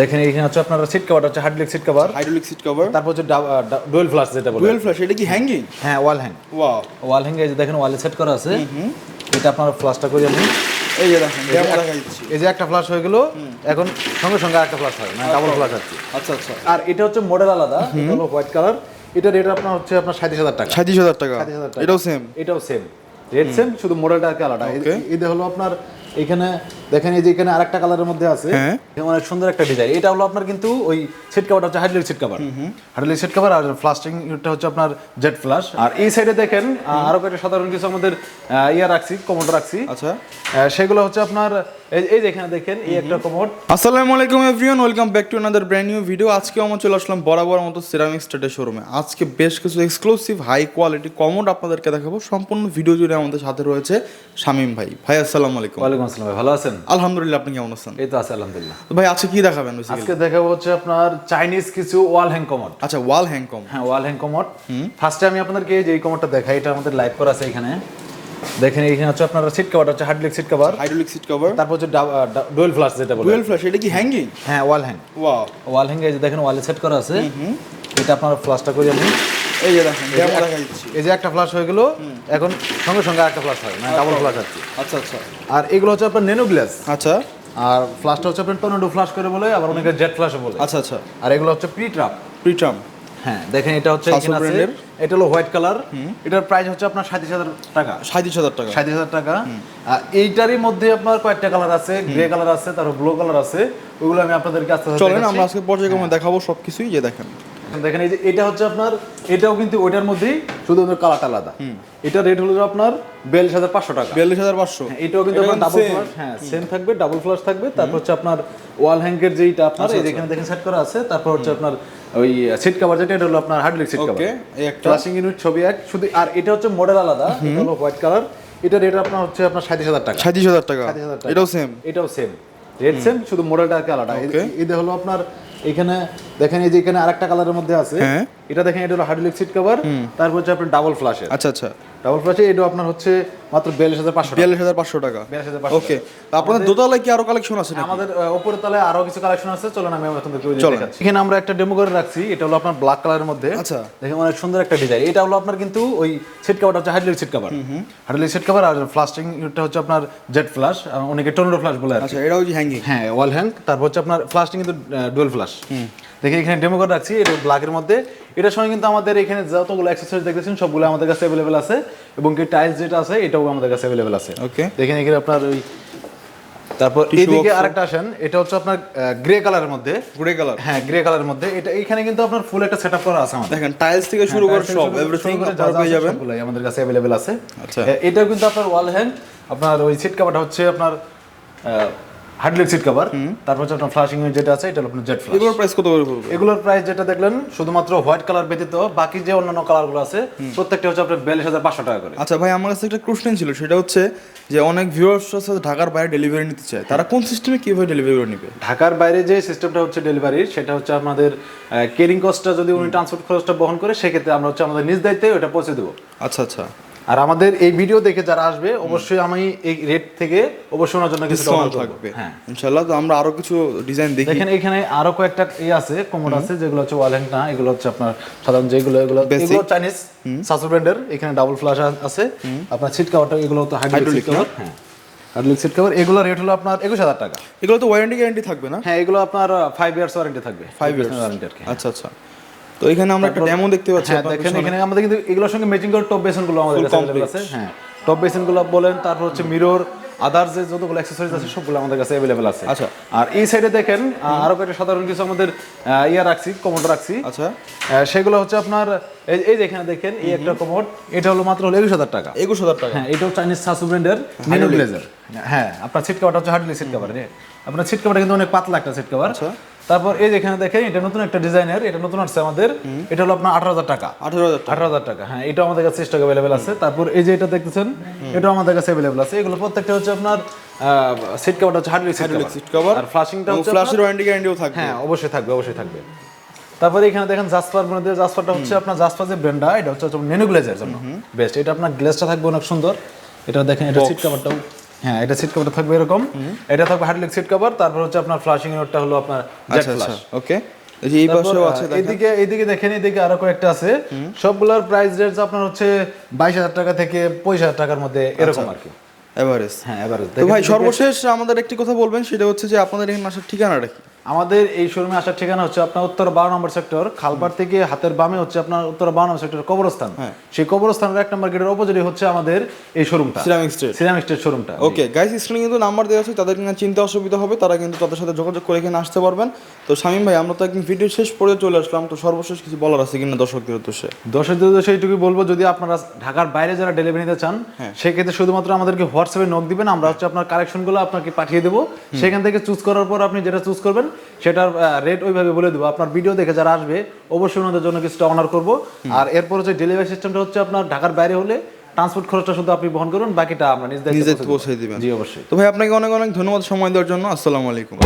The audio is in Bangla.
দেখেন এখানে হচ্ছে আপনার সিট কভার হচ্ছে hydraulic seat cover hydraulic seat cover তারপর হচ্ছে ডুয়েল ফ্লাশ যেটা বলে। ডুয়েল ফ্ল্যাশ এটা কি হ্যাঙ্গিং হ্যাঁ wall hang wow wall hang এই যে দেখেন ওয়ালে সেট করা আছে। এটা আপনার ফ্লাশটা করি আমি এই যে দেখেন এই যে একটা ফ্লাশ হয়ে গেল এখন সঙ্গে সঙ্গে আরেকটা ফ্লাশ হয় মানে ডাবল ফ্লাশ আছে। আচ্ছা আচ্ছা। আর এটা হচ্ছে মডেল আলাদা এটা হলো হোয়াইট কালার এটা রেট আপনার হচ্ছে আপনার সাঁত্রিশ হাজার টাকা। সাঁত্রিশ হাজার টাকা। 37,000 টাকা। এটাও সেম এটাও সেম রেড সেম শুধু মডেলটা আলাদা. এটা হলো আপনার এখানে দেখেন এই যে এখানে আরেকটা কালারের মধ্যে আছে। হ্যাঁ। অনেক সুন্দর একটা ডিজাইন এটা হলো আপনার কিন্তু ওই সিট কভারটা হচ্ছে hydraulic seat cover hydraulic seat cover আর ফ্লাস্টিং এটা হচ্ছে আপনার জেট ফ্লাশ আর এই সাইডে দেখেন আরও কয়েকটা সাধারণ কিছু আমাদের ইয়ে রাখছি কমোড রাখছি। আচ্ছা। সেগুলো হচ্ছে আপনার এই- এই যে এখানে দেখেন এই একটা কমোড আসসালামু আলাইকুম everyone welcome back to another brand new video আজকে আমরা চলে আসলাম বরাবর মতো সিরামিক স্টেটের শোরুমে আজকে বেশ কিছু এক্সক্লুসিভ হাই কোয়ালিটি কমোড আপনাদেরকে দেখাবো। সম্পূর্ণ ভিডিও জুড়ে আমাদের সাথে রয়েছে শামীম ভাই। ভাই আসসালামু আলাইকুম। আসসালাম ভাই ভালো আছেন? আলহামদুলিল্লাহ আপনি কেমন আছেন? এই তো আছে আলহামদুলিল্লাহ। ভাই আজকে কি দেখাবেন আজকে দেখাবো হচ্ছে আপনার চাইনিজ কিছু ওয়াল হ্যাং কমোড। আচ্ছা ওয়াল হ্যাং কম হ্যাঁ ওয়াল হ্যাং কমোড। ফার্স্টে আমি আপনাদেরকে যে এই কমোডটা দেখাই এটা আমাদের লাইভ করা আছে এখানে। দেখেন এখানে হচ্ছে আপনার সিট কভার হচ্ছে hydraulic seat cover hydraulic seat cover তারপর হচ্ছে ডুয়েল ফ্লাশ যেটা বলে। ডুয়েল ফ্ল্যাশ এটা কি হ্যাঙ্গিং হ্যাঁ wall hang. Wow wall hang এই যে দেখেন ওয়ালে সেট করা আছে। এটা আপনার ফ্লাশটা করি আমি। এই যে দেখেন দেখা দিচ্ছি। এই যে একটা ফ্লাশ হয়ে গেল এখন সঙ্গে সঙ্গে আরেকটা ফ্লাশ হয় মানে ডাবল ফ্লাশ আছে। আচ্ছা আচ্ছা। আর এগুলো হচ্ছে আপনার নেনো গ্লাস আচ্ছা। আর ফ্লাশটা হচ্ছে আপনার টর্নেডো ফ্লাশ করে বলে আবার অনেকে জেট ফ্লাশও বলে। আচ্ছা আচ্ছা। আর এগুলো হচ্ছে প্রি ট্রাপ প্রিটাম হ্যাঁ দেখেন এটা হচ্ছে? এটা হলো হোয়াইট কালার এটার প্রাইস হচ্ছে আপনার সাঁত্রিশ হাজার টাকা। সাঁত্রিশ হাজার টাকা। সাঁত্রিশ হাজার টাকা। আর এইটারই মধ্যে আপনার কয়েকটা কালার আছে গ্রে কালার আছে তারপর ব্লু কালার আছে। ওগুলো আমি আপনাদেরকে আস্তে আস্তে চলেন আমরা আজকে পর্যায়ক্রমে দেখাবো সবকিছুই। যে দেখেন। দেখেন এই যে এটা হচ্ছে আপনার এটাও কিন্তু ওইটার মধ্যেই শুধু কালারটা আলাদা। এটা রেট হলো আপনার বিয়াল্লিশ হাজার পাঁচশো টাকা। বিয়াল্লিশ হাজার পাঁচশো। হ্যাঁ, এটাও কিন্তু আপনার ডাবল। ফ্লাশ হ্যাঁ সেম থাকবে ডাবল ফ্লাশ থাকবে। তারপর হচ্ছে আপনার ওয়াল হ্যাঙ্গের যেইটা আপনার আচ্ছা, এই যে এখানে দেখেন সেট করা আছে তারপর হচ্ছে আপনার ওই সিট কভার যেটা এটা হলো আপনার হার্ডলিক সিট কভার ওকে এই একটা। ফ্লাশিং ইউনিট ছবি এক। শুধু আর এটা হচ্ছে মডেল আলাদা এটা হলো হোয়াইট কালার এটা রেট আপনার হচ্ছে আপনার সাঁত্রিশ হাজার টাকা। সাঁত্রিশ হাজার টাকা। 37,000 টাকা। এটাও সেম এটাও সেম রেড সেম শুধু মডেলটা আলাদা. এটা হলো আপনার এখানে দেখেন এই যে এখানে আরেকটা কালারের মধ্যে আছে। হ্যাঁ। এটা দেখেন এটা হলো হার্ডলিক সিট কভার তারপর হচ্ছে আপনার ডাবল ফ্লাশের আচ্ছা আচ্ছা। ডাবল ফ্লাশে এটা আপনার হচ্ছে মাত্র বিয়াল্লিশ হাজার পাঁচশো বিয়াল্লিশ হাজার পাঁচশো টাকা। 42,500 ওকে আপনাদের দোতলায় কি আরও কালেকশন আছে আমাদের উপরের তলায় আরও কিছু কালেকশন আছে। চলুন আমি আপনাদেরকে চলেন। এখানে আমরা একটা ডেমো করে রাখছি। এটা হলো আপনার ব্ল্যাক কালারের মধ্যে। আচ্ছা। দেখেন অনেক সুন্দর একটা ডিজাইন এটা হলো আপনার কিন্তু ওই সিট কভারটা হচ্ছে hydraulic seat cover hydraulic seat cover আর ফ্লাস্টিং এটা হচ্ছে আপনার জেট ফ্লাশ অনেকে টর্নেডো ফ্লাশ বলে। আচ্ছা এটাও যে হ্যাঙ্গিং হ্যাঁ ওয়াল হ্যাং তারপর হচ্ছে আপনার ফ্লাশটিং কিন্তু ডুয়েল ফ্লাশ দেখে এখানে ডেমো করে রাখছি এটা ব্ল্যাকের মধ্যে। এটার সঙ্গে কিন্তু আমাদের এখানে যতগুলো অ্যাক্সেসরিজ দেখতেছেন সবগুলো আমাদের কাছে অ্যাভেলেবেল আছে। এবং কি টাইলস যেটা আছে এটাও আমাদের কাছে অ্যাভেলেবেল আছে। ওকে দেখেন এখানে আপনার ওই তারপর এইদিকে আরেকটা আসেন এটা হচ্ছে আপনার গ্রে কালারের মধ্যে। গ্রে কালার হ্যাঁ গ্রে কালারের মধ্যে। এটা এখানে কিন্তু আপনার ফুল একটা সেটআপ করা আছে আমাদের। দেখেন টাইলস থেকে শুরু করে হ্যাঁ, সব শুরু এভরিথিং করে যা আপনারা যা পেয়ে যাবেন। সবগুলাই আমাদের কাছে অ্যাভেলেবেল আছে। আচ্ছা। এটাও কিন্তু আপনার ওয়াল হ্যাং আপনার ওই সিট কভারটা হচ্ছে আপনার হার্ডলেক সিট কভার তারপর হচ্ছে আপনার ফ্লাশিং যেটা আছে এটা আপনার জেট ফ্লাশ এগুলোর প্রাইস কত করে পড়বে? এগুলোর প্রাইস যেটা দেখলেন শুধুমাত্র হোয়াইট কালার ব্যতীত বাকি যে অন্যান্য কালারগুলো আছে প্রত্যেকটা হচ্ছে আপনার বিয়াল্লিশ হাজার পাঁচশো টাকা করে। আচ্ছা ভাই আমার কাছে একটা কোশ্চেন ছিল সেটা হচ্ছে যে অনেক ভিউয়ার্স আছে ঢাকার বাইরে ডেলিভারি নিতে চায় তারা কোন সিস্টেমে কীভাবে ডেলিভারি নেবে? ঢাকার বাইরে যে সিস্টেমটা হচ্ছে ডেলিভারির সেটা হচ্ছে আমাদের কেরিং কস্টটা যদি উনি ট্রান্সপোর্ট খরচটা বহন করে সেক্ষেত্রে আমরা হচ্ছে আমাদের নিজ দায়িত্বে ওটা পৌঁছে দেবো। আচ্ছা আচ্ছা। আর আমাদের এই ভিডিও দেখে যারা আসবে অবশ্যই আমি এই রেট থেকে অবশ্যই ওনার জন্য কিছু ডিসকাউন্ট থাকবে। হ্যাঁ। ইনশাআল্লাহ তো আমরা আরও কিছু ডিজাইন দেখি। দেখেন এখানে আরও কয়েকটা ই আছে কোমোড আছে যেগুলো হচ্ছে ওয়াল হ্যাং না এগুলো হচ্ছে আপনার সাধারণ যেগুলো এগুলো এগুলো চাইনিজ সাসু ব্র্যান্ডের এখানে ডাবল ফ্লাশ আছে। আপনার সিট কভারটা এগুলো তো হাইড্রোলিক কভার হ্যাঁ। হাইড্রোলিক সিট কভার এগুলো রেট হলো আপনার একুশ হাজার টাকা। এগুলো তো ওয়ারেন্টি গ্যারান্টি থাকবে না? হ্যাঁ এগুলো আপনার ফাইভ ইয়ার্স ওয়ারেন্টি থাকবে। ফাইভ ইয়ার্স ওয়ারেন্টি আচ্ছা আচ্ছা। তো এখানে আমরা একটা ডেমো দেখতে পাচ্ছি হ্যাঁ দেখেন এখানে আমাদের কিন্তু এগুলোর সঙ্গে ম্যাচিং করে টপ বেসনগুলো আমাদের কাছে আছে। হ্যাঁ টপ বেসনগুলো বলেন তারপর হচ্ছে মিরর আদার যে যতগুলো অ্যাক্সেসরিজ আছে সবগুলো আমাদের কাছে অ্যাভেলেবল আছে। আচ্ছা। আর এই সাইডে দেখেন আরও কয়েকটা সাধারণ কিছু আমাদের ইয়া রাখছি কমোড রাখছি। আচ্ছা। সেগুলো হচ্ছে আপনার এই এই যে এখানে দেখেন এই একটা কমোড এটা হলো মাত্র হলো একুশ হাজার টাকা। একুশ হাজার টাকা। হ্যাঁ এটাও চাইনিজ সাসু ব্র্যান্ডের মেনু গ্লেজার হ্যাঁ আপনার সিট কভারটা হচ্ছে হার্ডলি সিট কভার আপনার সিট কভারটা কিন্তু অনেক পাতলা একটা সিট কভার আচ্ছা। তারপর এই যে এখানে দেখেন এটা নতুন একটা ডিজাইনের এটা নতুন আসছে আমাদের। এটা হলো আপনার আঠারো হাজার টাকা। আঠারো হাজার টাকা। আঠারো হাজার টাকা হ্যাঁ এটাও আমাদের কাছে স্টক অ্যাভেলেবেল আছে। তারপর এই যে এটা দেখতেছেন এটাও আমাদের কাছে অ্যাভেলেবেল আছে। এগুলো প্রত্যেকটা হচ্ছে আপনার সিট কভারটা হচ্ছে হার্ডলি সিট কভার আর ফ্লাশিংটা হচ্ছে ফ্ল্যাশের ওয়ারেন্টি গ্যারান্টিও থাকবে। হ্যাঁ অবশ্যই থাকবে অবশ্যই থাকবে। তারপরে এখানে দেখেন জাসপার মধ্যে জাসপারটা হচ্ছে আপনার জাসপার যে ব্র্যান্ডটা এটা হচ্ছে নেনু গ্লেজের জন্য। বেস্ট এটা আপনার গ্লেজটা থাকবে অনেক সুন্দর। এটা দেখেন এটা সিট কভারটাও হ্যাঁ এটা সিট কভারটা থাকবে এরকম। এটা থাকবে হাইড্রোলিক সিট কভার তারপর হচ্ছে আপনার ফ্লাশিং নোটটা হলো আপনার জেট আচ্ছা ফ্লাশ আচ্ছা ওকে এই পাশেও আছে দেখেন। এইদিকে এইদিকে দেখেন এইদিকে আরও কয়েকটা আছে। সবগুলোর প্রাইস রেট আপনার হচ্ছে বাইশ হাজার টাকা থেকে পঁচিশ হাজার টাকার মধ্যে এরকম আর কি। এভারেজ হ্যাঁ এভারেজ তো ভাই সর্বশেষ আমাদের একটি কথা বলবেন সেটা হচ্ছে যে আপনাদের এই মাসের ঠিকানাটা কি? আমাদের এই শোরুমে আসার ঠিকানা হচ্ছে আপনার উত্তর বারো নম্বর সেক্টর খালপাড় থেকে হাতের বামে হচ্ছে আপনার উত্তর বারো নম্বর সেক্টর কবরস্থান। হ্যাঁ। সেই কবরস্থানের এক নম্বর গেটের অপোজিটে হচ্ছে আমাদের এই শোরুমটা। সিরামিক স্টেট সিরামিক স্টেট শোরুমটা। ওকে গাইস স্ক্রিনে কিন্তু নাম্বার দেওয়া আছে তাদের কিনা চিন্তা অসুবিধা হবে তারা কিন্তু তাদের সাথে যোগাযোগ করে এখানে আসতে পারবেন। তো শামিম ভাই আমরা তো একদিন ভিডিও শেষ করে চলে আসলাম তো সর্বশেষ কিছু বলার আছে কিনা দর্শকদের উদ্দেশ্যে? দর্শকদের উদ্দেশ্যে এইটুকুই বলব যদি আপনারা ঢাকার বাইরে যারা ডেলিভারি নিতে চান হ্যাঁ। সেক্ষেত্রে শুধুমাত্র আমাদেরকে হোয়াটসঅ্যাপে নক দিবেন আমরা হচ্ছে আপনার কালেকশনগুলো আপনাকে পাঠিয়ে দেবো। সেখান থেকে চুজ করার পর আপনি যেটা চুজ করবেন সেটার রেট ওইভাবে বলে দেবো। আপনার ভিডিও দেখে যারা আসবে অবশ্যই ওনাদের জন্য কিছুটা অনার করব। আর এরপরে যে ডেলিভারি সিস্টেমটা হচ্ছে আপনার ঢাকার বাইরে হলে ট্রান্সপোর্ট খরচটা শুধু আপনি বহন করুন বাকিটা আমরা নিজ। পৌঁছে দিবেন। জি অবশ্যই। তো ভাই আপনাকে অনেক অনেক ধন্যবাদ সময় দেওয়ার জন্য। আসসালামু আলাইকুম।